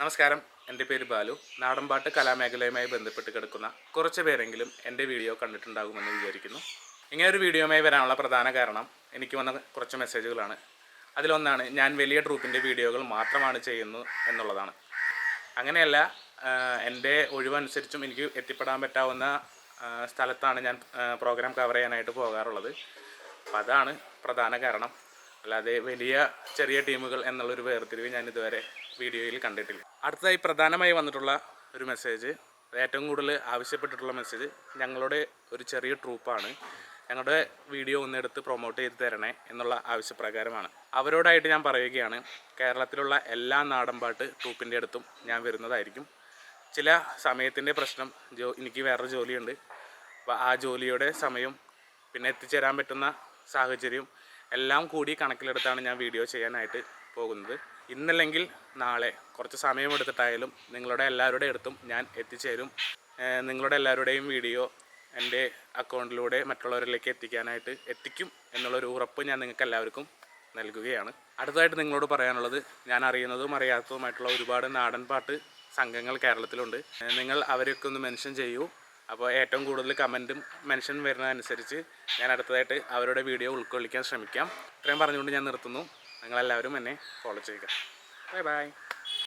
നമസ്കാരം. എന്റെ പേര് ബാലു. നാടൻപാട്ട് കലാമേഖലയുമായി ബന്ധപ്പെട്ട് കിടക്കുന്ന കുറച്ച് പേരെങ്കിലും എന്റെ വീഡിയോ കണ്ടിട്ടുണ്ടാകുമെന്ന് വിചാരിക്കുന്നു. ഇങ്ങനെ ഒരു വീഡിയോയുമായി വരാനുള്ള പ്രധാന കാരണം എനിക്ക് വന്ന കുറച്ച് മെസ്സേജുകളാണ്. അതിലൊന്നാണ് ഞാൻ വലിയ ട്രൂപ്പിന്റെ വീഡിയോകൾ മാത്രമാണ് ചെയ്യുന്നു എന്നുള്ളതാണ്. അങ്ങനെയല്ല എന്റെ ഒഴിവനുസരിച്ചും എനിക്ക് എത്തിപ്പെടാൻ പറ്റാവുന്ന സ്ഥലത്താണ് ഞാൻ പ്രോഗ്രാം കവർ ചെയ്യാനായിട്ട് പോകാറുള്ളത്. അപ്പം അതാണ് പ്രധാന കാരണം. അല്ലാതെ വലിയ ചെറിയ ടീമുകൾ എന്നുള്ളൊരു വേർതിരിവ് ഞാൻ ഇതുവരെ വീഡിയോയിൽ കണ്ടിട്ടില്ല. അടുത്തതായി പ്രധാനമായി വന്നിട്ടുള്ള ഒരു മെസ്സേജ് ഏറ്റവും കൂടുതൽ ആവശ്യപ്പെട്ടിട്ടുള്ള മെസ്സേജ് ഞങ്ങളുടെ ഒരു ചെറിയ ട്രൂപ്പാണ് ഞങ്ങളുടെ വീഡിയോ ഒന്നെടുത്ത് പ്രൊമോട്ട് ചെയ്ത് തരണേ എന്നുള്ള ആവശ്യപ്രകാരമാണ്. അവരോടായിട്ട് ഞാൻ പറയുകയാണ് കേരളത്തിലുള്ള എല്ലാ നാടൻപാട്ട് ട്രൂപ്പിന്റെ അടുത്തും ഞാൻ വരുന്നതായിരിക്കും. ചില സമയത്തിന്റെ പ്രശ്നം ജോ എനിക്ക് വേറൊരു ജോലിയുണ്ട്. അപ്പോൾ ആ ജോലിയുടെ സമയം പിന്നെ എത്തിച്ചേരാൻ പറ്റുന്ന സാഹചര്യം എല്ലാം കൂടി കണക്കിലെടുത്താണ് ഞാൻ വീഡിയോ ചെയ്യാനായിട്ട് പോകുന്നത്. ഇന്നല്ലെങ്കിൽ നാളെ കുറച്ച് സമയമെടുത്തിട്ടായാലും നിങ്ങളുടെ എല്ലാവരുടെ അടുത്തും ഞാൻ എത്തിച്ചേരും. നിങ്ങളുടെ എല്ലാവരുടെയും വീഡിയോ എന്റെ അക്കൗണ്ടിലൂടെ മറ്റുള്ളവരിലേക്ക് എത്തിക്കാനായിട്ട് എത്തിക്കും എന്നുള്ളൊരു ഉറപ്പ് ഞാൻ നിങ്ങൾക്ക് എല്ലാവർക്കും നൽകുകയാണ്. അടുത്തതായിട്ട് നിങ്ങളോട് പറയാനുള്ളത് ഞാൻ അറിയുന്നതും അറിയാത്തതുമായിട്ടുള്ള ഒരുപാട് നാടൻ പാട്ട് സംഘങ്ങൾ കേരളത്തിലുണ്ട്. നിങ്ങൾ അവരെയൊക്കെ ഒന്ന് മെൻഷൻ ചെയ്യൂ. അപ്പോൾ ഏറ്റവും കൂടുതൽ കമന്റും മെൻഷൻ വരുന്നതനുസരിച്ച് ഞാൻ അടുത്തതായിട്ട് അവരുടെ വീഡിയോ ഉൾക്കൊള്ളിക്കാൻ ശ്രമിക്കാം. ഇത്രയും പറഞ്ഞുകൊണ്ട് ഞാൻ നിർത്തുന്നു. നിങ്ങളെല്ലാവരും എന്നെ ഫോളോ ചെയ്യുക. Bye bye.